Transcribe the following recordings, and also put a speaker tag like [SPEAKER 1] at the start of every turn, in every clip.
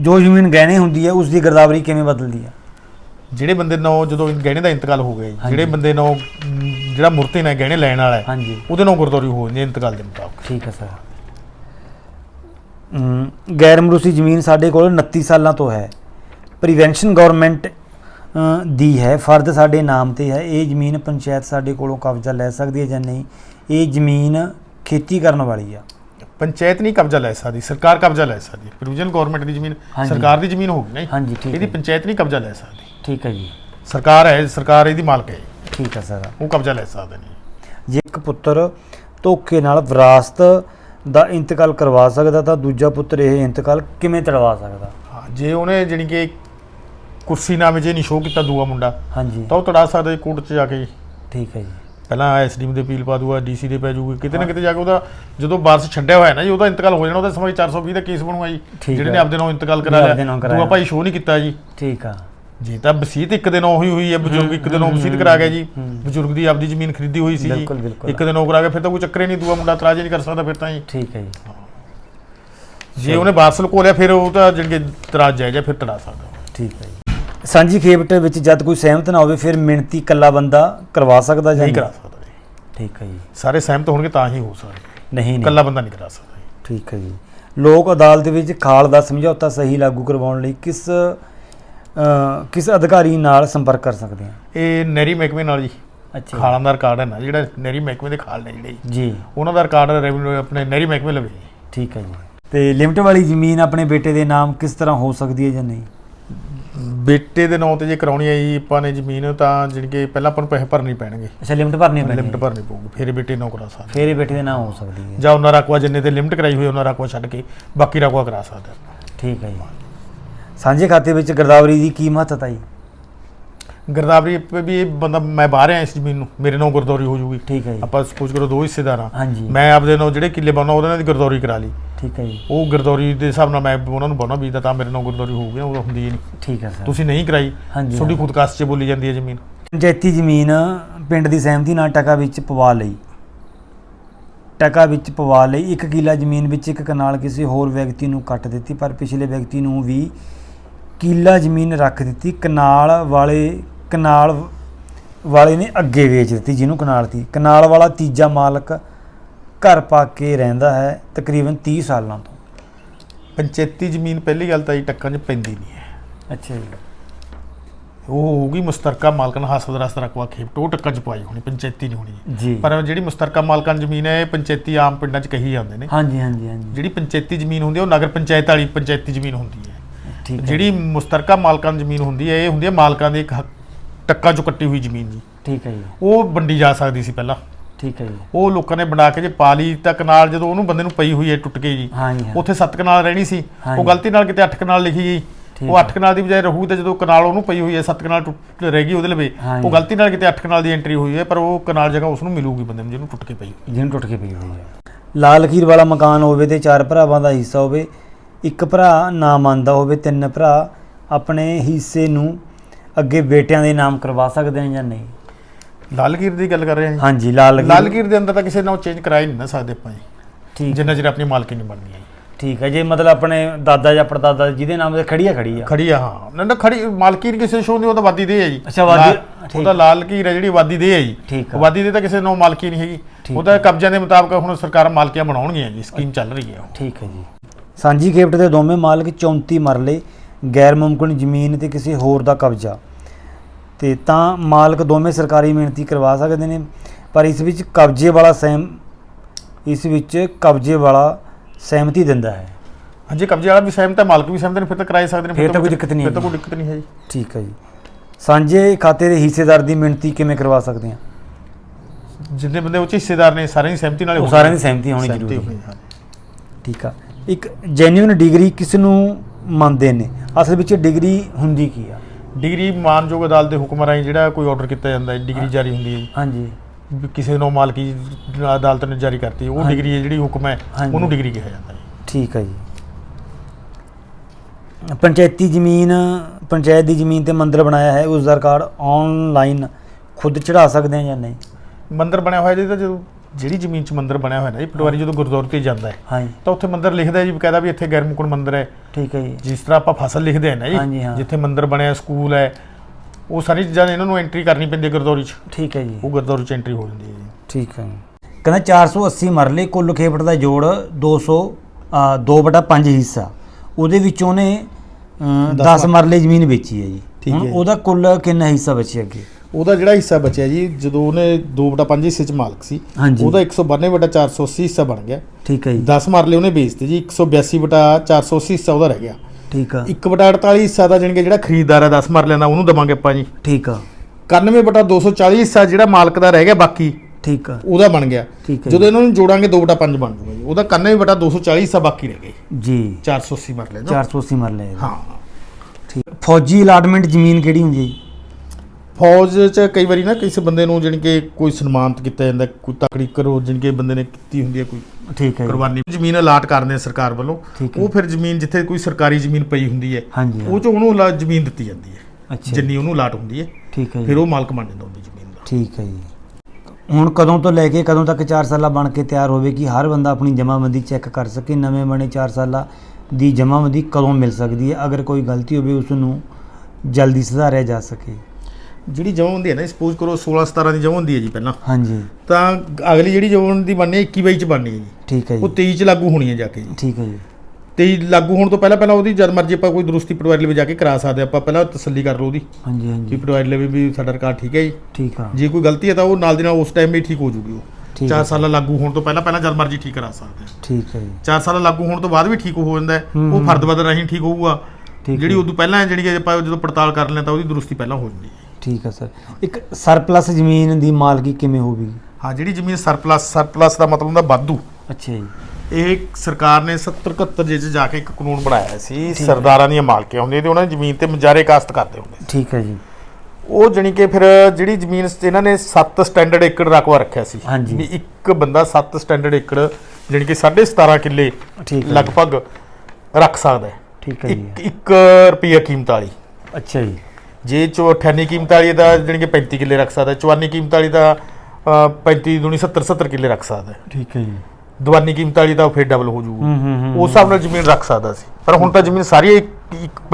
[SPEAKER 1] ਜੋ ਜ਼ਮੀਨ ਗਹਿਣੇ ਹੁੰਦੀ ਹੈ ਉਸ ਦੀ ਗਰਦਾਵਰੀ ਕਿਵੇਂ ਬਦਲਦੀ ਹੈ?
[SPEAKER 2] ਜਿਹੜੇ ਬੰਦੇ ਨੂੰ ਜਦੋਂ ਗਹਿਣੇ ਦਾ ਇੰਤਕਾਲ ਹੋ ਗਿਆ ਜੀ
[SPEAKER 1] ਹਾਂਜੀ।
[SPEAKER 2] ਜਿਹੜੇ ਬੰਦੇ ਨੂੰ ਜਿਹੜਾ ਮੁਰਤੇ ਨਾਲ ਗਹਿਣੇ ਲੈਣ ਵਾਲਾ ਹੈ
[SPEAKER 1] ਹਾਂਜੀ।
[SPEAKER 2] ਉਹਦੇ ਨਾਲ ਗੁਰਦੌਰੀ ਹੋ ਜਾਂਦੀ ਹੈ ਇੰਤਕਾਲ ਦੇ ਮੁਤਾਬਕ।
[SPEAKER 1] ਠੀਕ ਹੈ ਸਰ। ਅਮ, ਗੈਰ ਮਰੂਸੀ ਜ਼ਮੀਨ ਸਾਡੇ ਕੋਲ 29 ਸਾਲਾਂ ਤੋਂ ਹੈ। ਪ੍ਰੀਵੈਂਸ਼ਨ ਗਵਰਨਮੈਂਟ ਦੀ ਹੈ। ਫਰਦ ਸਾਡੇ ਨਾਮ ਤੇ ਹੈ। ਇਹ ਜ਼ਮੀਨ ਪੰਚਾਇਤ ਸਾਡੇ ਕੋਲੋਂ ਕਬਜ਼ਾ ਲੈ ਸਕਦੀ ਹੈ ਜਾਂ ਨਹੀਂ? ਇਹ ਜ਼ਮੀਨ ਖੇਤੀ ਕਰਨ ਵਾਲੀ ਆ।
[SPEAKER 2] ਪੰਚਾਇਤ ਨਹੀਂ ਕਬਜ਼ਾ ਲੈ ਸਕਦੀ ਸਰਕਾਰ ਕਬਜ਼ਾ ਲੈ ਸਕਦੀ ਹੈ। ਪ੍ਰੋਵੀਜ਼ਨ ਗਵਰਨਮੈਂਟ ਦੀ ਜ਼ਮੀਨ
[SPEAKER 1] ਹਾਂਜੀ।
[SPEAKER 2] ਸਰਕਾਰ ਦੀ ਜ਼ਮੀਨ ਹੋਗੀ ਨਾ ਜੀ।
[SPEAKER 1] ਹਾਂਜੀ ਠੀਕ
[SPEAKER 2] ਇਹਦੀ
[SPEAKER 1] ਹੈ।
[SPEAKER 2] ਪੰਚਾਇਤ ਨਹੀਂ ਕਬਜ਼ਾ ਲੈ ਸਕਦੀ।
[SPEAKER 1] ਠੀਕ ਹੈ ਜੀ।
[SPEAKER 2] ਸਰਕਾਰ ਹੈ ਸਰਕਾਰ ਇਹਦੀ ਮਾਲਕ ਹੈ।
[SPEAKER 1] ਠੀਕ ਹੈ ਸਰ।
[SPEAKER 2] ਉਹ ਕਬਜ਼ਾ ਲੈ ਸਕਦੇ ਨੇ
[SPEAKER 1] ਜੇ ਇੱਕ ਪੁੱਤਰ ਧੋਖੇ ਨਾਲ ਵਿਰਾਸਤ ਦਾ ਇੰਤਕਾਲ ਕਰਵਾ ਸਕਦਾ ਤਾਂ ਦੂਜਾ ਪੁੱਤਰ ਇਹ ਇੰਤਕਾਲ ਕਿਵੇਂ ਤੜਵਾ ਸਕਦਾ?
[SPEAKER 2] ਹਾਂ ਜੇ ਉਹਨੇ ਜਾਣੀ ਕਿ ਕੁਰਸੀ ਨਾਮੇ ਜੇ ਨਹੀਂ ਸ਼ੋਅ ਕੀਤਾ ਦੂਆ ਮੁੰਡਾ
[SPEAKER 1] ਹਾਂਜੀ।
[SPEAKER 2] ਤਾਂ ਉਹ ਤੜਾ ਸਕਦਾ ਜੀ ਕੋਰਟ 'ਚ ਜਾ ਕੇ। ਜੀ।
[SPEAKER 1] ਠੀਕ ਹੈ ਜੀ।
[SPEAKER 2] ਪਹਿਲਾਂ ਐਸਡੀਐਮ ਦੇ ਅਪੀਲ ਪਾ ਦੂਗਾ ਡੀਸੀ ਦੇ ਪੈ ਜੂਗੀ। ਕਿਤੇ ਨਾ ਕਿਤੇ ਜਾ ਕੇ ਉਹਦਾ ਜਦੋਂ ਵਾਰਸ ਛੱਡਿਆ ਹੋਇਆ ਨਾ ਜੀ ਉਹਦਾ ਇੰਤਕਾਲ ਹੋ ਜਾਣਾ ਉਹਦਾ ਸਮਝ 420 ਦਾ ਕੇਸ ਬਣੂਗਾ ਜੀ ਜਿਹੜੇ। ਨੇ ਆਪਦੇ ਨਾਲ ਇੰਤਕਾਲ ਕਰਾ ਲਿਆ। ਦੂਆ ਭਾਈ ਸ਼ੋਅ ਨਹੀਂ ਕੀਤਾ ਜੀ।
[SPEAKER 1] ਠੀਕ ਆ।
[SPEAKER 2] ਜੀ ਤਾਂ ਵਸੀਅਤ ਇੱਕ ਦਿਨ ਉਹੀ ਹੋਈ ਹੈ ਬਜ਼ੁਰਗ ਇੱਕ ਦਿਨ ਉਹ
[SPEAKER 1] ਹੂੰ,
[SPEAKER 2] ਵਸੀਅਤ ਕਰਾ ਗਿਆ ਜੀ। ਬਜ਼ੁਰਗ ਦੀ ਆਪਦੀ ਜ਼ਮੀਨ ਖਰੀਦੀ ਹੋਈ ਸੀ ਜੀ। ਇੱਕ ਦਿਨ ਉਹ ਕਰਾ ਗਿਆ ਫਿਰ ਤਾਂ ਕੋਈ ਚੱਕਰ ਨਹੀਂ ਦੂਆ ਮੁੰਡਾ ਇਤਰਾਜ਼ ਹੀ ਨਹੀਂ ਕਰ ਸਕਦਾ ਫਿਰ ਤਾਂ ਜੀ।
[SPEAKER 1] ਠੀਕ ਹੈ ਜੀ।
[SPEAKER 2] ਜੇ ਉਹਨੇ ਵਾਰਸ ਲਕੋ ਲਿਆ ਫਿਰ ਉਹ ਤਾਂ ਜਿਹੜੀ ਕਿ ਇਤਰਾਜ਼ ਜਾਇਜ਼ ਹੈ ਫਿਰ ਤੜਾ ਸਕਦਾ।
[SPEAKER 1] ਠੀਕ ਹੈ ਜੀ। ਸਾਂਝੀ ਖੇਪਟ ਵਿੱਚ ਜਦ ਕੋਈ ਸਹਿਮਤ ਨਾ ਹੋਵੇ ਫਿਰ ਮਿਣਤੀ ਇਕੱਲਾ ਬੰਦਾ ਕਰਵਾ ਸਕਦਾ ਜਾਂ
[SPEAKER 2] ਨਹੀਂ ਕਰਾ ਸਕਦਾ ਜੀ।
[SPEAKER 1] ਠੀਕ ਹੈ ਜੀ।
[SPEAKER 2] ਸਾਰੇ ਸਹਿਮਤ ਹੋਣਗੇ ਤਾਂ ਹੀ ਹੋ ਸਕਦਾ।
[SPEAKER 1] ਨਹੀਂ ਨਹੀਂ।
[SPEAKER 2] ਇਕੱਲਾ ਬੰਦਾ ਨਹੀਂ ਕਰਾ ਸਕਦਾ ਜੀ।
[SPEAKER 1] ਠੀਕ ਹੈ ਜੀ। ਲੋਕ ਅਦਾਲਤ ਵਿੱਚ ਖਾਲ ਦਾ ਸਮਝੌਤਾ ਸਹੀ ਲਾਗੂ ਕਰਵਾਉਣ ਲਈ ਕਿਸ ਅ, ਕਿਸ ਅਧਿਕਾਰੀ ਨਾਲ ਸੰਪਰਕ ਕਰ ਸਕਦੇ ਹਾਂ?
[SPEAKER 2] ਇਹ ਨਹਿਰੀ ਮਹਿਕਮੇ ਨਾਲ ਜੀ।
[SPEAKER 1] ਅੱਛਾ।
[SPEAKER 2] ਖਾਲਾਂ ਦਾ ਰਿਕਾਰਡ ਹੈ ਨਾ ਜਿਹੜਾ ਨਹਿਰੀ ਮਹਿਕਮੇ ਦੇ ਖਾਲ ਨੇ ਜਿਹੜੇ।
[SPEAKER 1] ਜੀ।
[SPEAKER 2] ਉਹਨਾਂ ਦਾ ਰਿਕਾਰਡ ਰੈਵਨਿਊ ਆਪਣੇ ਨਹਿਰੀ ਮਹਿਕਮੇ ਲਵੇ ਜੀ।
[SPEAKER 1] ਠੀਕ ਹੈ ਜੀ। ਤੇ ਲਿਮਟ ਵਾਲੀ ਜ਼ਮੀਨ ਆਪਣੇ ਬੇਟੇ ਦੇ ਨਾਮ ਕਿਸ ਤਰ੍ਹਾਂ ਹੋ ਸਕਦੀ ਹੈ ਜਾਂ ਨਹੀਂ?
[SPEAKER 2] ਬੇਟੇ ਦੇ ਨਾਂ ਤੇ ਜੇ ਕਰਾਉਣੀ ਹੈ ਜੀ ਆਪਾਂ ਨੇ ਜ਼ਮੀਨ ਤਾਂ ਜਿਹੜੀ ਕਿ ਪਹਿਲਾਂ ਆਪਾਂ ਨੂੰ ਪੈਸੇ ਭਰਨੇ ਪੈਣਗੇ।
[SPEAKER 1] ਅੱਛਾ ਲਿਮਟ ਭਰਨੀ ਪੈਣੀ
[SPEAKER 2] ਲਿਮਟ। ਭਰਨੀ ਪਊਗੀ ਫਿਰ ਬੇਟੇ ਨਾਂ ਕਰਾ ਸਕਦਾ
[SPEAKER 1] ਫਿਰ ਬੇਟੇ ਦੇ ਨਾਮ ਹੋ ਸਕਦੀ ਹੈ।
[SPEAKER 2] ਜਾਂ ਉਹਨਾਂ ਰਕਵਾ ਜਿੰਨੇ ਤੇ ਲਿਮਟ ਕਰਾਈ ਹੋਈ ਉਹਨਾਂ ਰਕਵਾ ਛੱਡ ਕੇ ਬਾਕੀ ਰਕਵਾ ਕਰਾ ਸਕਦਾ
[SPEAKER 1] ਠੀਕ ਹੈ ਜੀ। ਸਾਂਝੇ ਖਾਤੇ ਵਿੱਚ ਗਰਦਾਵਰੀ ਦੀ ਕੀ ਮਹੱਤਤਾ ਜੀ?
[SPEAKER 2] ਗਰਦਾਵਰੀ ਪੇ ਵੀ ਇਹ ਬੰਦਾ ਮੈਂ ਬਾਹਰ ਆ ਇਸ ਜ਼ਮੀਨ ਨੂੰ ਮੇਰੇ ਨਾਲ ਗੁਰਦੌਰੀ ਹੋ ਜੂਗੀ।
[SPEAKER 1] ਠੀਕ ਹੈ ਜੀ।
[SPEAKER 2] ਆਪਾਂ ਸਪੋਜ਼ ਕਰੋ ਦੋ ਹਿੱਸੇਦਾਰ
[SPEAKER 1] ਹਾਂਜੀ।
[SPEAKER 2] ਮੈਂ ਆਪਦੇ ਨਾਲ ਜਿਹੜੇ ਕਿੱਲੇ ਬਾਉਣਾ ਉਹਦੇ ਨਾਲ ਦੀ ਗੁਰਦੌਰੀ ਕਰਾ ਲਈ।
[SPEAKER 1] ਠੀਕ ਹੈ ਜੀ।
[SPEAKER 2] ਉਹ ਗੁਰਦੌਰੀ ਦੇ ਹਿਸਾਬ ਨਾਲ ਮੈਂ ਉਹਨਾਂ ਨੂੰ ਬਾਉਣਾ ਬੀਜਦਾ ਤਾਂ ਮੇਰੇ ਨਾਲ ਗੁਰਦੌਰੀ ਹੋਊਗੀ ਨਾ, ਉਹ ਹੁੰਦੀ ਹੀ ਨਹੀਂ।
[SPEAKER 1] ਠੀਕ ਹੈ ਸਰ।
[SPEAKER 2] ਤੁਸੀਂ ਨਹੀਂ ਕਰਾਈ
[SPEAKER 1] ਹਾਂਜੀ
[SPEAKER 2] ਤੁਹਾਡੀ
[SPEAKER 1] ਹਾਂ।
[SPEAKER 2] ਖੁਦਕਾਸਤ 'ਚ ਬੋਲੀ ਜਾਂਦੀ ਹੈ ਜ਼ਮੀਨ।
[SPEAKER 1] ਪੰਚਾਇਤੀ ਜ਼ਮੀਨ ਪਿੰਡ ਦੀ ਸਹਿਮਤੀ ਨਾਲ ਟਕਾ ਵਿੱਚ ਪਵਾ ਲਈ। ਟਕਾ ਵਿੱਚ ਪਵਾ ਲਈ ਇੱਕ ਕਿੱਲਾ ਜ਼ਮੀਨ ਵਿੱਚ ਇੱਕ ਕਨਾਲ ਕਿਸੇ ਹੋਰ ਵਿਅਕਤੀ ਨੂੰ ਕੱਟ ਦਿੱਤੀ ਪਰ ਪਿਛਲੇ ਵਿਅਕਤੀ ਨੂੰ ਵੀ ਕਿੱਲਾ ਜ਼ਮੀਨ ਰੱਖ ਦਿੱਤੀ। ਕਨਾਲ ਵਾਲੇ ਕਨਾਲ ਵਾਲੇ ਨੇ ਅੱਗੇ ਵੇਚ ਦਿੱਤੀ ਜਿਹਨੂੰ ਕਨਾਲ ਤੀ। ਕਨਾਲ ਵਾਲਾ ਤੀਜਾ ਮਾਲਕ ਘਰ ਪਾ ਕੇ ਰਹਿੰਦਾ ਹੈ ਤਕਰੀਬਨ 30 ਸਾਲਾਂ ਤੋਂ।
[SPEAKER 2] ਪੰਚਾਇਤੀ ਜ਼ਮੀਨ ਪਹਿਲੀ ਗੱਲ ਤਾਂ ਇਹ ਟੱਕਾਂ 'ਚ ਪੈਂਦੀ ਨਹੀਂ ਹੈ।
[SPEAKER 1] ਅੱਛਾ ਜੀ।
[SPEAKER 2] ਉਹ ਹੋਊਗੀ ਮੁਸ਼ਤਰਕਾ ਮਾਲਕਨ ਹਾਸਲ ਰਸਤ ਰਕਵਾ ਖੇਪ ਟੋ ਟੱਕਾਂ 'ਚ ਪਾਈ ਹੋਣੀ ਪੰਚਾਇਤੀ ਨਹੀਂ ਹੋਣੀ।
[SPEAKER 1] ਜੀ।
[SPEAKER 2] ਪਰ ਜਿਹੜੀ ਮੁਸ਼ਤਰਕਾ ਮਾਲਕਨ ਜ਼ਮੀਨ ਹੈ ਇਹ ਪੰਚਾਇਤੀ ਆਮ ਪਿੰਡਾਂ 'ਚ ਕਹੀ ਜਾਂਦੇ ਨੇ।
[SPEAKER 1] ਹਾਂਜੀ ਹਾਂਜੀ ਹਾਂਜੀ।
[SPEAKER 2] ਜਿਹੜੀ ਪੰਚਾਇਤੀ ਜ਼ਮੀਨ ਹੁੰਦੀ ਹੈ ਉਹ ਨਗਰ ਪੰਚਾਇਤ ਵਾਲੀ ਪੰਚਾਇਤੀ ਜ਼ਮੀਨ ਹੁੰਦੀ ਹੈ।
[SPEAKER 1] ਠੀਕ ਹੈ
[SPEAKER 2] ਜਿਹੜੀ ਮੁਸ਼ਤਰਕਾ ਮਾਲਕਾਨ ਜ਼ਮੀਨ ਹੁੰਦੀ ਹੈ ਇਹ ਹੁੰਦੀ ਹੈ ਮਾਲਕਾਂ ਦੇ ਇੱਕ ਟੱਕਾਂ 'ਚੋਂ ਕੱਟੀ ਹੋਈ ਜ਼ਮੀਨ ਜੀ।
[SPEAKER 1] ਠੀਕ ਹੈ ਜੀ।
[SPEAKER 2] ਉਹ ਵੰਡੀ ਜਾ ਸਕਦੀ ਸੀ ਪਹਿਲਾਂ।
[SPEAKER 1] ਠੀਕ ਹੈ ਜੀ।
[SPEAKER 2] ਉਹ ਲੋਕਾਂ ਨੇ ਬਣਾ ਕੇ ਜੇ ਪਾ ਲਈ ਤਾਂ ਕਨਾਲ ਜਦੋਂ ਉਹਨੂੰ ਬੰਦੇ ਨੂੰ ਪਈ ਹੋਈ ਹੈ ਟੁੱਟ ਕੇ ਜੀ
[SPEAKER 1] ਹਾਂਜੀ ਹਾਂ
[SPEAKER 2] ਉੱਥੇ ਸੱਤ ਕਨਾਲ ਰਹਿਣੀ ਸੀ। ਉਹ ਗਲਤੀ ਨਾਲ ਕਿਤੇ ਅੱਠ ਕਨਾਲ ਲਿਖੀ ਗਈ।
[SPEAKER 1] ਠੀਕ
[SPEAKER 2] ਉਹ। ਅੱਠ ਕਨਾਲ ਦੀ ਬਜਾਏ ਰਹੂ ਤੇ ਜਦੋਂ ਕਨਾਲ ਉਹਨੂੰ ਪਈ ਹੋਈ ਹੈ ਸੱਤ ਕਨਾਲ ਟੁੱਟ ਰਹਿ ਗਈ ਉਹਦੇ ਲਵੇ
[SPEAKER 1] ਹਾਂਜੀ।
[SPEAKER 2] ਉਹ ਗਲਤੀ ਨਾਲ ਕਿਤੇ ਅੱਠ ਕਨਾਲ ਦੀ ਐਂਟਰੀ ਹੋਈ ਹੈ ਪਰ ਉਹ ਕਨਾਲ ਜਗ੍ਹਾ ਉਸ ਨੂੰ ਮਿਲੂਗੀ ਬੰਦੇ ਨੂੰ ਜਿਹਨੂੰ ਟੁੱਟ ਕੇ ਪਈ ਹੋਈ
[SPEAKER 1] ਜਿਹਨੂੰ ਟੁੱਟ ਕੇ ਪਈ ਹੋਈ ਹੈ। ਲਾਲ ਲਕੀਰ ਵਾਲਾ ਮਕਾਨ ਹੋਵੇ ਤੇ ਚਾਰ ਭਰਾਵਾਂ ਦਾ ਹਿੱਸਾ ਹੋਵੇ ਇੱਕ ਭਰਾ ਨਾ ਮੰਨਦਾ ਹੋਵੇ ਤਿੰਨ ਭਰਾ ਆਪਣੇ ਹਿੱਸੇ ਨੂੰ ਅੱਗੇ ਬੇਟਿਆਂ ਦੇ ਨਾਮ ਕਰਵਾ ਸਕਦੇ ਨੇ ਜਾਂ ਨਹੀਂ।
[SPEAKER 2] ਲਾਲਗੀਰ ਦੀ ਗੱਲ ਕਰ ਰਹੇ ਹਾਂ।
[SPEAKER 1] ਹਾਂਜੀ ਲਾਲ ਲਕੀਰ
[SPEAKER 2] ਲਾਲਗੀਰ ਦੇ ਅੰਦਰ ਤਾਂ ਕਿਸੇ ਨਾਲ ਚੇਂਜ ਕਰਾ ਹੀ ਨਹੀਂ ਨਾ ਸਕਦੇ ਆਪਾਂ ਜੀ।
[SPEAKER 1] ਠੀਕ।
[SPEAKER 2] ਜਿੰਨਾ ਚਿਰ ਆਪਣੀ ਮਾਲਕੀ ਨਹੀਂ ਬਣਨੀ ਹੈ
[SPEAKER 1] ਠੀਕ ਹੈ ਜੇ ਮਤਲਬ ਆਪਣੇ ਦਾਦਾ ਜਾਂ ਪੜਦਾਦਾ ਜਿਹਦੇ ਨਾਮ ਤੇ ਖੜੀ ਆ ਖੜੀ ਆ
[SPEAKER 2] ਖੜੀ ਆ ਹਾਂ। ਨਾ ਨਾ ਖੜੀ ਮਾਲਕੀ ਨਹੀਂ ਕਿਸੇ ਸ਼ੋਅ ਦੀ ਉਹ ਤਾਂ ਵਾਦੀ ਦੇ ਹੈ ਜੀ।
[SPEAKER 1] ਅੱਛਾ, ਵਾਦੀ-।
[SPEAKER 2] ਉਹ ਤਾਂ ਲਾਲ ਕੀ ਜਿਹੜੀ ਵਾਦੀ ਦੇ ਹੈ ਜੀ। ਵਾਦੀ ਦੇ ਤਾਂ ਕਿਸੇ ਨੂੰ ਮਾਲਕੀ ਨਹੀਂ ਹੈਗੀ। ਉਹਦਾ ਕਬਜ਼ਿਆਂ ਦੇ ਮੁਤਾਬਕ ਹੁਣ ਸਰਕਾਰ ਮਾਲਕੀਆਂ ਬਣਾਉਣਗੀਆਂ ਜੀ ਸਕੀਮ ਚੱਲ ਰਹੀ ਹੈ
[SPEAKER 1] ਠੀਕ ਹੈ ਜੀ। ਸਾਂਝੀ ਖੇਪਟ ਦੇ ਦੋਵੇਂ ਮਾਲਕ 34 ਮਰਲੇ ਗੈਰ ਮੁਮਕਿਨ ਜ਼ਮੀਨ ਤੇ ਕਿਸੇ ਹੋਰ ਦਾ ਕਬਜ਼ਾ। ਤੇ ਤਾਂ ਮਾਲਕ ਦੋਵੇਂ ਸਰਕਾਰੀ ਮਿਹਨਤੀ ਕਰਵਾ ਸਕਦੇ ਨੇ ਪਰ ਇਸ ਵਿੱਚ ਕਬਜ਼ੇ ਵਾਲਾ ਸਹਿਮ ਇਸ ਵਿੱਚ ਕਬਜ਼ੇ ਵਾਲਾ ਸਹਿਮਤੀ ਦਿੰਦਾ ਹੈ।
[SPEAKER 2] ਹਾਂਜੀ ਕਬਜ਼ੇ ਵਾਲਾ ਵੀ ਸਹਿਮਤ ਹੈ ਮਾਲਕ ਵੀ ਸਹਿਮਤ ਨੇ ਫਿਰ ਤਾਂ ਕਰਾਏ ਸਕਦੇ ਨੇ
[SPEAKER 1] ਫਿਰ ਤਾਂ ਕੋਈ ਦਿੱਕਤ ਨਹੀਂ
[SPEAKER 2] ਫਿਰ ਤਾਂ। ਕੋਈ ਦਿੱਕਤ ਨਹੀਂ ਹੈ ਜੀ
[SPEAKER 1] ਠੀਕ ਹੈ ਜੀ। ਸਾਂਝੇ ਖਾਤੇ ਦੇ ਹਿੱਸੇਦਾਰ ਦੀ ਮਿਹਨਤੀ ਕਿਵੇਂ ਕਰਵਾ ਸਕਦੇ ਹਾਂ?
[SPEAKER 2] ਜਿੰਨੇ ਬੰਦੇ ਉਹ 'ਚ ਹਿੱਸੇਦਾਰ ਨੇ ਸਾਰਿਆਂ ਦੀ ਸਹਿਮਤੀ ਨਾਲ
[SPEAKER 1] ਸਾਰਿਆਂ ਦੀ ਸਹਿਮਤੀ ਹੋਣੀ ਜ਼ਰੂਰੀ ਹਾਂ। ਠੀਕ ਆ। ਇੱਕ ਜੈਨੂਇਨ ਡਿਗਰੀ ਕਿਸ ਨੂੰ ਮੰਨਦੇ ਨੇ? ਅਸਲ ਵਿੱਚ ਡਿਗਰੀ ਹੁੰਦੀ ਕੀ ਆ?
[SPEAKER 2] ਡਿਗਰੀ ਮਾਨਯੋਗ ਅਦਾਲਤ ਦੇ ਹੁਕਮ ਰਾਹੀਂ ਜਿਹੜਾ ਕੋਈ ਆਰਡਰ ਕੀਤਾ ਜਾਂਦਾ ਹੈ ਡਿਗਰੀ ਜਾਰੀ ਹੁੰਦੀ ਹੈ ਜੀ।
[SPEAKER 1] ਹਾਂਜੀ।
[SPEAKER 2] ਵੀ ਕਿਸੇ ਨੂੰ ਮਾਲਕੀ ਅਦਾਲਤ ਨੇ ਜਾਰੀ ਕਰਤੀ ਉਹ। ਡਿਗਰੀ ਹੈ ਜਿਹੜੀ ਹੁਕਮ ਹੈ। ਉਹਨੂੰ ਡਿਗਰੀ ਕਿਹਾ ਜਾਂਦਾ ਹੈ।
[SPEAKER 1] ਠੀਕ ਹੈ ਜੀ। ਪੰਚਾਇਤੀ ਜ਼ਮੀਨ ਪੰਚਾਇਤ ਦੀ ਜ਼ਮੀਨ ਤੇ ਮੰਦਿਰ ਬਣਾਇਆ ਹੈ ਉਸ ਦਾ ਰਿਕਾਰਡ ਆਨਲਾਈਨ ਖੁਦ ਚੜਾ ਸਕਦੇ ਹਾਂ ਜਾਂ ਨਹੀਂ?
[SPEAKER 2] ਮੰਦਿਰ ਬਣਿਆ ਹੋਇਆ ਜੀ ਤਾਂ ਜਦੋਂ
[SPEAKER 3] ਜਿਹੜੀ ਜ਼ਮੀਨ 'ਚ ਮੰਦਿਰ ਬਣਿਆ ਹੋਇਆ ਨਾ ਜੀ ਪਟਵਾਰੀ ਜਦੋਂ ਗੁਰਦੁਆਰੇ ਤੇ ਜਾਂਦਾ ਹੈ
[SPEAKER 1] ਹਾਂਜੀ।
[SPEAKER 3] ਤਾਂ ਉੱਥੇ ਮੰਦਿਰ ਲਿਖਦਾ ਹੈ ਜੀ ਬਕਾਇਦਾ ਵੀ ਇੱਥੇ ਗੈਰਮੁਕਣ ਮੰਦਿਰ ਹੈ।
[SPEAKER 1] ਠੀਕ ਹੈ ਜੀ।
[SPEAKER 3] ਜਿਸ ਤਰ੍ਹਾਂ ਆਪਾਂ ਫਸਲ ਲਿਖਦੇ ਹਾਂ ਨਾ
[SPEAKER 1] ਹਾਂਜੀ,
[SPEAKER 3] ਜੀ
[SPEAKER 1] ਹਾਂ।
[SPEAKER 3] ਜਿੱਥੇ ਮੰਦਿਰ ਬਣਿਆ ਸਕੂਲ ਹੈ ਉਹ ਸਾਰੀ ਚੀਜ਼ਾਂ ਇਹਨਾਂ ਨੂੰ ਐਂਟਰੀ ਕਰਨੀ ਪੈਂਦੀ ਹੈ ਗੁਰਦੁਆਰੇ 'ਚ।
[SPEAKER 1] ਠੀਕ ਹੈ ਜੀ।
[SPEAKER 3] ਉਹ ਗੁਰਦੁਆਰੇ 'ਚ ਐਂਟਰੀ ਹੋ ਜਾਂਦੀ ਹੈ ਜੀ।
[SPEAKER 1] ਠੀਕ ਹੈ ਕਹਿੰਦਾ 480 ਮਰਲੇ ਕੁੱਲ ਖੇਪਟ ਦਾ ਜੋੜ 200 2 ਬਟਾ 5 ਹਿੱਸਾ। ਉਹਦੇ ਵਿੱਚੋਂ ਉਹਨੇ 10 ਮਰਲੇ ਜ਼ਮੀਨ ਵੇਚੀ ਹੈ ਜੀ।
[SPEAKER 2] ਠੀਕ
[SPEAKER 1] ਹੁਣ
[SPEAKER 2] ਹੈ।
[SPEAKER 1] ਉਹਦਾ ਕੁੱਲ ਕਿੰਨਾ ਹਿੱਸਾ ਬਚਿਆ ਅੱਗੇ?
[SPEAKER 2] ਉਹਦਾ ਜਿਹੜਾ ਹਿੱਸਾ ਬਚਿਆ ਜੀ ਜਦੋਂ ਉਹਨੇ 2/5 ਹਿੱਸੇ ਚ ਮਾਲਕ ਸੀ। ਉਹਦਾ 192/480 ਹਿੱਸਾ ਬਣ ਗਿਆ।
[SPEAKER 1] ਠੀਕ ਹੈ ਜੀ।
[SPEAKER 2] 10 ਮਰਲੇ ਉਹਨੇ ਵੇਚਤੇ ਜੀ 182/480 ਹਿੱਸਾ ਉਹਦਾ ਰਹਿ ਗਿਆ।
[SPEAKER 1] ਠੀਕ ਆ।
[SPEAKER 2] 1/48 ਹਿੱਸਾ ਦਾ ਕਿ ਜਿਹੜਾ ਖਰੀਦਦਾਰ ਹੈ 10 ਮਰਲਿਆਂ ਦਾ ਉਹਨੂੰ ਦਵਾਂਗੇ ਆਪਾਂ ਜੀ।
[SPEAKER 1] ਠੀਕ ਆ।
[SPEAKER 2] 91/240 ਹਿੱਸਾ ਜਿਹੜਾ ਮਾਲਕ ਦਾ ਰਹਿ ਗਿਆ ਬਾਕੀ
[SPEAKER 1] ਠੀਕ ਆ।
[SPEAKER 2] ਉਹਦਾ ਬਣ ਗਿਆ। ਜਦੋਂ ਇਹਨਾਂ ਨੂੰ ਜੋੜਾਂਗੇ 2/5 ਬਣ ਜੂਗਾ ਜੀ। ਉਹਦਾ 91/240 ਹਿੱਸਾ ਬਾਕੀ ਰਹਿ ਗਿਆ
[SPEAKER 1] ਜੀ।
[SPEAKER 2] 480 ਮਰਲੇ ਦਾ
[SPEAKER 1] 480 ਮਰਲੇ। ਹਾਂ। ਠੀਕ ਫੌਜੀ ਅਲਾਟਮੈਂਟ ਜ਼ਮੀਨ ਕਿਹੜੀ ਹੁੰਦੀ ਹੈ ਜੀ?
[SPEAKER 2] ਫੌਜ ਚ ਕਈ ਵਾਰੀ ਨਾ ਕਿਸੇ ਬੰਦੇ ਨੂੰ ਜਾਣੀ ਕਿ ਕੋਈ ਸਨਮਾਨਿਤ ਕੀਤਾ ਜਾਂਦਾ ਕੋਈ ਤਕੜੀ ਕਰੋ ਜਾਣੀ ਕਿ ਬੰਦੇ ਨੇ ਕੀਤੀ ਹੁੰਦੀ ਹੈ ਕੋਈ
[SPEAKER 1] ਠੀਕ ਹੈ ਜੀ।
[SPEAKER 2] ਕੁਰਬਾਨੀ। ਜ਼ਮੀਨ ਅਲਾਟ ਕਰਦੇ ਆ ਸਰਕਾਰ ਵੱਲੋਂ।
[SPEAKER 1] ਠੀਕ ਹੈ।
[SPEAKER 2] ਉਹ ਫਿਰ ਜ਼ਮੀਨ ਜਿੱਥੇ ਕੋਈ ਸਰਕਾਰੀ ਜ਼ਮੀਨ ਪਈ ਹੁੰਦੀ ਹੈ
[SPEAKER 1] ਹਾਂਜੀ
[SPEAKER 2] ਉਹ ਚ ਉਹਨੂੰ ਅਲਾ- ਜ਼ਮੀਨ ਦਿੱਤੀ ਜਾਂਦੀ ਹੈ।
[SPEAKER 1] ਅੱਛਾ ਜੀ,
[SPEAKER 2] ਜਿੰਨੀ ਉਹਨੂੰ ਅਲਾਟ ਹੁੰਦੀ ਹੈ
[SPEAKER 1] ਠੀਕ ਹੈ
[SPEAKER 2] ਫਿਰ
[SPEAKER 1] ਜੀ
[SPEAKER 2] ਉਹ ਮਾਲਕ ਬਣ ਜਾਂਦਾ ਉਹਦੀ ਜ਼ਮੀਨ ਦਾ।
[SPEAKER 1] ਠੀਕ ਹੈ ਜੀ। ਹੁਣ ਕਦੋਂ ਤੋਂ ਲੈ ਕੇ ਕਦੋਂ ਤੱਕ 4 ਸਾਲਾ ਬਣ ਕੇ ਤਿਆਰ ਹੋਵੇ ਕਿ ਹਰ ਬੰਦਾ ਆਪਣੀ ਜਮ੍ਹਾਂਬੰਦੀ ਚੈੱਕ ਕਰ ਸਕੇ ਨਵੇਂ ਬਣੇ 4 ਸਾਲਾ ਦੀ ਜਮ੍ਹਾਂਬੰਦੀ ਕਦੋਂ ਮਿਲ ਸਕਦੀ ਹੈ? ਅਗਰ ਕੋਈ ਗਲਤੀ ਹੋਵੇ ਉਸ ਨੂੰ ਜਲਦੀ ਸੁਧਾਰਿਆ ਜਾ ਸਕੇ।
[SPEAKER 2] ਜਿਹੜੀ ਜਮਾਂ ਹੁੰਦੀ ਹੈ ਨਾ ਸਪੋਜ਼ ਕਰੋ 16 17 ਦੀ ਜਮਾਂ ਹੁੰਦੀ ਹੈ ਜੀ ਪਹਿਲਾਂ।
[SPEAKER 1] ਹਾਂਜੀ।
[SPEAKER 2] ਤਾਂ ਅਗਲੀ ਜਿਹੜੀ ਜਮਾਂ ਦੀ ਬਣਨੀ ਹੈ 21 22 ਚ ਬਣਨੀ ਹੈ ਜੀ।
[SPEAKER 1] ਠੀਕ ਹੈ
[SPEAKER 2] ਉਹ
[SPEAKER 1] ਜੀ
[SPEAKER 2] 23 ਚ ਲਾਗੂ ਹੋਣੀ ਹੈ ਜਾ ਕੇ। ਜੀ
[SPEAKER 1] ਠੀਕ ਹੈ ਜੀ।
[SPEAKER 2] 23 ਲਾਗੂ ਹੋਣ ਤੋਂ ਪਹਿਲਾਂ ਪਹਿਲਾਂ ਉਹਦੀ ਜਦ ਮਰਜ਼ੀ ਆਪਾਂ ਕੋਈ ਦਰੁਸਤੀ ਪਟਵਾਰੀ ਲਈ ਜਾ ਕੇ ਕਰਾ ਸਕਦੇ ਹਾਂ। ਆਪਾਂ ਪਹਿਲਾਂ ਤਸੱਲੀ ਕਰ ਲਓ ਉਹਦੀ।
[SPEAKER 1] ਹਾਂਜੀ
[SPEAKER 2] ਕਿ
[SPEAKER 1] ਹਾਂਜੀ
[SPEAKER 2] ਪਟਵਾਰੀ ਲਈ ਵੀ ਸਾਡਾ ਰਿਕਾਰਡ ਠੀਕ ਹੈ ਜੀ।
[SPEAKER 1] ਠੀਕ ਆ।
[SPEAKER 2] ਜੇ ਕੋਈ ਗਲਤੀ ਹੈ ਤਾਂ ਉਹ ਨਾਲ ਦੀ ਨਾਲ ਉਸ ਟਾਈਮ ਵੀ ਠੀਕ ਹੋ ਜੂਗੀ ਉਹ।
[SPEAKER 1] ਠੀਕ ਹੈ।
[SPEAKER 2] 4 ਸਾਲਾਂ ਲਾਗੂ ਹੋਣ ਤੋਂ ਪਹਿਲਾਂ ਪਹਿਲਾਂ ਜਦ ਮਰਜ਼ੀ ਠੀਕ ਕਰਾ ਸਕਦੇ ਹਾਂ।
[SPEAKER 1] ਠੀਕ ਹੈ ਜੀ।
[SPEAKER 2] 4 ਸਾਲ ਲਾਗੂ ਹੋਣ ਤੋਂ ਬਾਅਦ ਵੀ ਠੀਕ ਹੋ ਜਾਂਦਾ ਹੈ।
[SPEAKER 1] ਹੂੰ,
[SPEAKER 2] ਉਹ
[SPEAKER 1] ਹੂੰ।
[SPEAKER 2] ਫਰਦ ਬਦਲ ਰਾਹੀਂ ਠੀਕ ਹੋਊਗਾ।
[SPEAKER 1] ਠੀਕ
[SPEAKER 2] ਜਿਹੜੀ
[SPEAKER 1] ਹੈ।
[SPEAKER 2] ਉਦੋਂ ਪਹਿਲਾਂ ਹੈ, ਜਿਹੜੀ ਕਿ ਆਪਾਂ ਜਦੋਂ ਪੜਤਾਲ ਕਰ ਲੈਂ ਤਾਂ ਉਹਦੀ ਦਰੁਸਤੀ ਪਹਿਲਾਂ ਹੋ ਜਾਂਦੀ ਹੈ।
[SPEAKER 1] ਠੀਕ ਹੈ ਸਰ। ਇੱਕ ਸਰਪਲਸ ਜ਼ਮੀਨ ਦੀ ਮਾਲਕੀ ਕਿਵੇਂ ਹੋਵੇਗੀ
[SPEAKER 2] ਹਾਂ ਜਿਹੜੀ ਜ਼ਮੀਨ ਸਰਪਲਸ ਸਰਪਲਸ ਦਾ ਮਤਲਬ ਹੁੰਦਾ ਵਾਧੂ।
[SPEAKER 1] ਅੱਛਾ ਜੀ।
[SPEAKER 2] ਇਹ ਸਰਕਾਰ ਨੇ 70 71 ਜਿਹੇ 'ਚ ਜਾ ਕੇ ਇੱਕ ਕਾਨੂੰਨ ਬਣਾਇਆ ਸੀ। ਸਰਦਾਰਾਂ ਦੀਆਂ ਮਾਲਕੀਆਂ ਹੁੰਦੀਆਂ ਤੇ ਉਹਨਾਂ ਦੀ ਜ਼ਮੀਨ ਤੇ ਮੁਜਾਰੇ ਕਾਸਤ ਕਰਦੇ ਹੁੰਦੇ
[SPEAKER 1] ਠੀਕ ਹੈ ਜੀ।
[SPEAKER 2] ਉਹ ਜਾਣੀ ਕਿ ਫਿਰ ਜਿਹੜੀ ਜ਼ਮੀਨ ਇਹਨਾਂ ਨੇ 7 ਸਟੈਂਡਰਡ ਏਕੜ ਰਕਬਾ ਰੱਖਿਆ ਸੀ।
[SPEAKER 1] ਹਾਂਜੀ।
[SPEAKER 2] ਵੀ ਇੱਕ ਬੰਦਾ 7 ਸਟੈਂਡਰਡ ਏਕੜ ਜਾਣੀ ਕਿ 17.5 ਕਿੱਲੇ
[SPEAKER 1] ਜੀ।
[SPEAKER 2] ਲਗਭਗ ਰੱਖ ਸਕਦਾ ਹੈ।
[SPEAKER 1] ਠੀਕ ਹੈ ਜੀ।
[SPEAKER 2] ਇੱਕ 1 ਰੁਪਿਆ ਕੀਮਤ ਵਾਲੀ।
[SPEAKER 1] ਅੱਛਾ ਜੀ।
[SPEAKER 2] ਜੇ ਚੋ 98 ਕੀਮਤ ਵਾਲੀ ਦਾ ਜਾਣੀ ਕਿ 35 ਕਿੱਲੇ ਰੱਖ ਸਕਦਾ 54 ਕੀਮਤ ਵਾਲੀ ਦਾ ਅ, 35 ਦੁਨੀ 70 70 ਕਿੱਲੇ ਰੱਖ ਸਕਦਾ।
[SPEAKER 1] ਠੀਕ ਹੈ ਜੀ।
[SPEAKER 2] ਦੀਵਾਨੀ ਕੀਮਤ ਵਾਲੀ ਉਹ ਫਿਰ ਡਬਲ ਹੋ ਜਾਊਗਾ ਉਸ ਹਿਸਾਬ ਨਾਲ ਜ਼ਮੀਨ ਰੱਖ ਸਕਦਾ ਸੀ। ਪਰ ਹੁਣ ਤਾਂ ਜ਼ਮੀਨ ਸਾਰੀ 1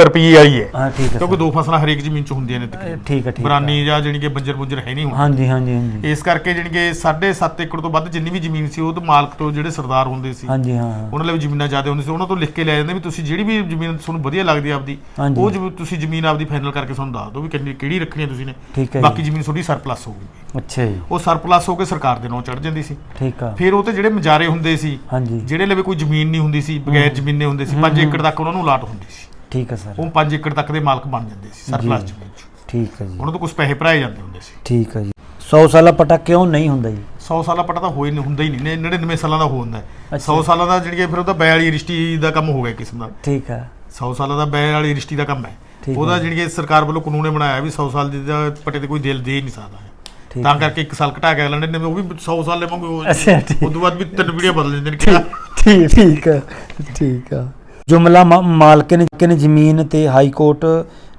[SPEAKER 2] ਰੁਪਏ ਵਾਲੀ ਹੈ।
[SPEAKER 1] ਹਾਂ ਠੀਕ ਹੈ
[SPEAKER 2] ਕਿਉਂਕਿ
[SPEAKER 1] ਸਰ।
[SPEAKER 2] ਦੋ ਫਸਲਾਂ ਹਰੇਕ ਜ਼ਮੀਨ 'ਚ ਹੁੰਦੀਆਂ ਨੇ
[SPEAKER 1] ਇਹ
[SPEAKER 2] ਤਕਰੀਬਨ
[SPEAKER 1] ਠੀਕ ਹੈ ਠੀਕ ਹੈ।
[SPEAKER 2] ਬਰਾਨੀ ਜਾਂ ਜਾਣੀ ਕਿ ਬੰਜਰ ਬੁੰਜਰ ਹੈ ਨਹੀਂ ਹੁਣ।
[SPEAKER 1] ਹਾਂਜੀ ਹਾਂਜੀ ਹਾਂਜੀ।
[SPEAKER 2] ਇਸ ਕਰਕੇ ਜਾਣੀ ਕਿ 7.5 ਏਕੜ ਤੋਂ ਵੱਧ ਜਿੰਨੀ ਵੀ ਜ਼ਮੀਨ ਸੀ ਉਹ ਤੋਂ ਮਾਲਕ ਤੋਂ ਜਿਹੜੇ ਸਰਦਾਰ ਹੁੰਦੇ ਸੀ
[SPEAKER 1] ਹਾਂਜੀ ਹਾਂ।
[SPEAKER 2] ਉਹਨਾਂ ਲਈ ਵੀ ਜ਼ਮੀਨਾਂ ਜ਼ਿਆਦਾ ਹੁੰਦੀਆਂ ਸੀ। ਉਹਨਾਂ ਤੋਂ ਲਿਖ ਕੇ ਲੈ ਜਾਂਦੇ ਵੀ ਤੁਸੀਂ ਜਿਹੜੀ ਵੀ ਜ਼ਮੀਨ ਤੁਹਾਨੂੰ ਵਧੀਆ ਲੱਗਦੀ ਹੈ ਆਪਦੀ
[SPEAKER 1] ਹਾਂਜੀ।
[SPEAKER 2] ਉਹ ਜ਼ਮੀਨ ਤੁਸੀਂ ਜ਼ਮੀਨ ਆਪਦੀ ਫਾਈਨਲ ਕਰਕੇ ਸਾਨੂੰ ਦੱਸ ਦਿਓ ਵੀ ਕਿੰਨੀ ਕਿਹੜੀ ਰੱਖਣੀ ਹੈ ਤੁਸੀਂ ਨੇ।
[SPEAKER 1] ਠੀਕ ਹੈ
[SPEAKER 2] ਬਾਕੀ
[SPEAKER 1] ਜੀ।
[SPEAKER 2] ਜ਼ਮੀਨ ਤੁਹਾਡੀ ਸਰਪਲਸ ਹੋਊਗੀ
[SPEAKER 1] ਅੱਛਾ ਜੀ।
[SPEAKER 2] ਉਹ ਸਰਪਲਸ ਹੋ ਕੇ ਸਰਕਾਰ ਦੇ ਨਾਂ ਚੜ ਜਾਂਦੀ ਸੀ।
[SPEAKER 1] ਠੀਕ ਆ।
[SPEAKER 2] ਫਿਰ ਉਹ ਤੇ ਜਿਹੜੇ ਮਜਾਰੇ ਹੁੰਦੇ ਸੀ
[SPEAKER 1] ਹਾਂਜੀ।
[SPEAKER 2] ਜਿਹੜੇ ਲਵੇ ਕੋਈ ਜ਼ਮੀਨ ਨਹੀਂ ਹੁੰਦੀ ਸੀ ਬਗੈਰ ਜ਼ਮੀਨੇ ਹੁੰਦੇ ਸੀ 5 ਏਕੜ ਤੱਕ ਉਹਨਾਂ ਨੂੰ ਅਲਾਟ ਹੁੰਦੀ ਸੀ।
[SPEAKER 1] ਠੀਕ ਹੈ ਸਰ।
[SPEAKER 2] ਉਹ 5 ਏਕੜ ਤੱਕ ਦੇ ਮਾਲਕ ਬਣ ਜਾਂਦੇ ਸੀ ਸਰਪਲਸ। ਜ਼ਮੀਨ 'ਚ
[SPEAKER 1] ਠੀਕ ਹੈ ਜੀ।
[SPEAKER 2] ਉਹਨਾਂ ਤੋਂ ਕੁਝ ਪੈਸੇ ਭਰਾਏ ਜਾਂਦੇ ਹੁੰਦੇ ਸੀ।
[SPEAKER 1] ਠੀਕ ਹੈ ਜੀ। 100 ਸਾਲਾ ਪਟਾ ਕਿਉਂ ਨਹੀਂ ਹੁੰਦਾ ਜੀ?
[SPEAKER 2] 100 ਸਾਲਾਂ ਪਟਾ ਤਾਂ ਹੋਏ ਨਹੀਂ ਹੁੰਦਾ ਹੀ ਨਹੀਂ 99 ਸਾਲਾਂ ਦਾ ਹੋ ਹੁੰਦਾ ਹੈ।
[SPEAKER 1] ਅੱਛਾ।
[SPEAKER 2] 100 ਸਾਲਾਂ ਦਾ ਜਿਹੜੀ ਫਿਰ ਉਹਦਾ ਬੈ ਵਾਲੀ ਰਿਸ਼ਤੀ ਦਾ ਕੰਮ ਹੋ ਗਿਆ ਕਿਸਮ ਦਾ।
[SPEAKER 1] ਠੀਕ ਹੈ।
[SPEAKER 2] 100 ਸਾਲਾਂ ਦਾ ਬੈ ਵਾਲੀ ਰਿਸ਼ਤੀ ਦਾ ਕੰਮ ਹੈ। ਉਹਦਾ। ਜਿਹੜੀ ਸਰਕਾਰ ਵੱਲੋਂ ਕਾਨੂੰਨ ਨੇ ਬਣਾਇਆ ਵੀ 100 ਸਾਲ ਦੀ ਦਾ ਪਟੇ ਤੇ ਕੋਈ ਦਿਲ ਦੇ ਨਹੀਂ ਸਕਦਾ ਤਾਂ। ਕਰਕੇ ਇੱਕ ਸਾਲ ਘਟਾ ਕੇ ਅਗਲੇ ਨੇ ਉਹ ਵੀ 100 ਸਾਲ ਲੈਵਾਂਗੇ ਉਹ ਤੋਂ ਬਾਅਦ ਵੀ ਤਿੰਨ ਵੀਡੀਓ ਬਦਲ ਜਾਂਦੇ ਨੇ
[SPEAKER 1] ਠੀਕ ਠੀਕ ਠੀਕ ਆ ਜੁਮਲਾ ਮਾ- ਮਾਲਕ ਨੇ ਕਿ ਨੇ ਜ਼ਮੀਨ ਤੇ ਹਾਈ ਕੋਰਟ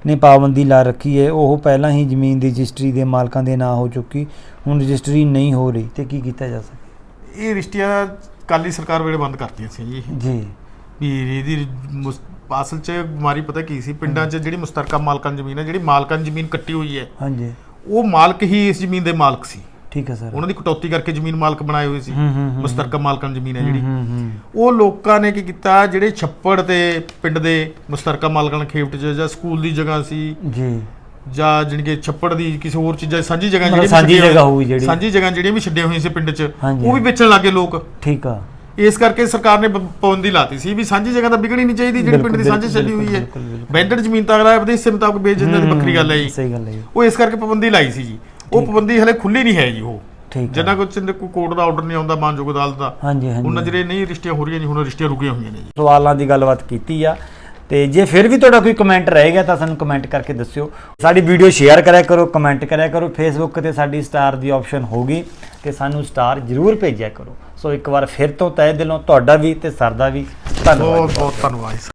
[SPEAKER 1] ਨੇ ਪਾਬੰਦੀ ਲਾ ਰੱਖੀ ਹੈ। ਉਹ ਪਹਿਲਾਂ ਹੀ ਜ਼ਮੀਨ ਦੀ ਰਜਿਸਟਰੀ ਦੇ ਮਾਲਕਾਂ ਦੇ ਨਾਂ ਹੋ ਚੁੱਕੀ ਹੁਣ ਰਜਿਸਟਰੀ ਨਹੀਂ ਹੋ ਰਹੀ ਤੇ ਕੀ ਕੀਤਾ ਜਾ ਸਕਦਾ
[SPEAKER 2] ਇਹ ਰਿਸ਼ਤੀਆਂ ਕਾਲੀ ਸਰਕਾਰ ਵੇਲੇ ਬੰਦ ਕਰਤੀਆਂ ਸੀ ਜੀ
[SPEAKER 1] ਜੀ।
[SPEAKER 2] ਵੀ ਇਹਦੀ ਅਸਲ 'ਚ ਬਿਮਾਰੀ ਪਤਾ ਕੀ ਸੀ? ਪਿੰਡਾਂ 'ਚ ਜਿਹੜੀ ਮੁਸ਼ਤਰਕਾ ਮਾਲਕਾਂ ਜ਼ਮੀਨ ਹੈ ਜਿਹੜੀ ਮਾਲਕਾਂ ਜ਼ਮੀਨ ਕੱਟੀ ਹੋਈ ਹੈ
[SPEAKER 1] ਹਾਂਜੀ।
[SPEAKER 2] ਉਹ ਮਾਲਕ ਹੀ ਇਸ ਜ਼ਮੀਨ ਦੇ ਮਾਲਕ ਸੀ।
[SPEAKER 1] ਠੀਕ ਹੈ ਸਰ।
[SPEAKER 2] ਉਹਨਾਂ ਦੀ ਕਟੌਤੀ ਕਰਕੇ ਜ਼ਮੀਨ ਮਾਲਕ ਬਣਾਏ ਹੋਏ ਸੀ।
[SPEAKER 1] ਹੂੰ, ਹੂੰ, ਹੂੰ,
[SPEAKER 2] ਮੁਸ਼ਤਰਕਾ ਮਾਲਕਾਂ ਦੀ ਜ਼ਮੀਨ ਹੈ ਜਿਹੜੀ। ਉਹ ਲੋਕਾਂ ਨੇ ਕੀ ਕੀਤਾ? ਜਿਹੜੇ ਛੱਪੜ ਤੇ ਪਿੰਡ ਦੇ ਮੁਸ਼ਤਰਕਾ ਮਾਲਕਾਂ ਨੇ ਖੇਤ 'ਚ ਜਾਂ ਸਕੂਲ ਦੀ ਜਗ੍ਹਾ ਸੀ
[SPEAKER 1] ਜੀ।
[SPEAKER 2] ਜਾਂ ਜਾਣੀ ਕਿ ਛੱਪੜ ਦੀ ਕਿਸੇ ਹੋਰ ਚੀਜ਼ਾਂ ਸਾਂਝੀ ਜਗ੍ਹਾ ਵੀ
[SPEAKER 1] ਸਾਂਝੀ ਜਗ੍ਹਾ ਹੋਊਗੀ ਜਿਹੜੀ।
[SPEAKER 2] ਸਾਂਝੀ ਜਗ੍ਹਾ ਜਿਹੜੀਆਂ ਵੀ ਛੱਡੀਆਂ ਹੋਈਆਂ ਸੀ ਪਿੰਡ 'ਚ। ਉਹ ਵੀ ਵੇਚਣ ਲੱਗੇ ਲੋਕ।
[SPEAKER 1] ਠੀਕ ਆ।
[SPEAKER 2] ਇਸ ਕਰਕੇ ਸਰਕਾਰ ਨੇ ਪਾਬੰਦੀ ਲਾਤੀ ਸੀ ਵੀ ਸਾਂਝੀ ਜਗ੍ਹਾ ਤਾਂ ਵਿਕਣੀ ਨਹੀਂ ਚਾਹੀਦੀ ਜਿਹੜੀ ਪਿੰਡ ਦੀ ਸਾਂਝੀ ਛੱਡੀ ਹੋਈ ਹੈ। ਬੈਂਡਡ ਜ਼ਮੀਨ ਤਾਂ ਅਗਲਾ ਆਪਦੇ ਹਿੱਸੇ ਮੁਤਾਬਕ ਵੇਚ ਦਿੰਦਾ ਤੇ ਵੱਖਰੀ ਗੱਲ ਹੈ ਜੀ।
[SPEAKER 1] ਸਹੀ ਗੱਲ ਹੈ ਜੀ।
[SPEAKER 2] ਉਹ ਇਸ ਕਰਕੇ ਪਾਬੰਦੀ ਲਾਈ ਸੀ ਜੀ। ਉਹ ਪਾਬੰਦੀ ਹਲੇ ਖੁੱਲੀ ਨਹੀਂ ਹੈ ਜੀ ਉਹ।
[SPEAKER 1] ਠੀਕ
[SPEAKER 2] ਜਿੰਨਾ ਕੁਝ ਕੋਈ ਕੋਰਟ ਦਾ ਆਰਡਰ ਨਹੀਂ ਆਉਂਦਾ ਮਾਨਯੋਗ ਅਦਾਲਤ ਦਾ।
[SPEAKER 1] ਹਾਂਜੀ ਹਾਂਜੀ।
[SPEAKER 2] ਉਹਨਾਂ ਜਿਹੜੇ ਨਹੀਂ ਰਿਸ਼ਤੀਆਂ ਹੋ ਰਹੀਆਂ ਜੀ ਹੁਣ ਰਿਸ਼ਤੀਆਂ ਰੁਕੀਆਂ ਹੋਈਆਂ ਨੇ ਜੀ।
[SPEAKER 1] ਸਵਾਲਾਂ ਦੀ ਗੱਲਬਾਤ ਕੀਤੀ ਆ। ਤੇ ਜੇ ਫਿਰ ਵੀ ਤੁਹਾਡਾ ਕੋਈ ਕਮੈਂਟ ਰਹੇਗਾ ਤਾਂ ਸਾਨੂੰ ਕਮੈਂਟ ਕਰਕੇ ਦੱਸਿਓ। ਸਾਡੀ ਵੀਡੀਓ ਸ਼ੇਅਰ ਕਰਿਆ ਕਰੋ ਕਮੈਂਟ ਕਰਿਆ ਕਰੋ। ਫੇਸਬੁੱਕ ਤੇ ਸਾਡੀ ਸਟਾਰ ਦੀ ਆਪਸ਼ਨ ਹੋਗੀ ਤੇ ਸਾਨੂੰ ਸਟਾਰ ਜ਼ਰੂਰ ਭੇਜਿਆ ਕਰੋ। ਸੋ ਇੱਕ ਵਾਰ ਫਿਰ ਤੋਂ ਤਹਿ ਦਿਲੋਂ ਤੁਹਾਡਾ ਵੀ ਤੇ ਸਰ ਦਾ ਵੀ ਧੰਨਵਾਦ।
[SPEAKER 2] ਬਹੁਤ ਬਹੁਤ ਧੰਨਵਾਦ ਜੀ।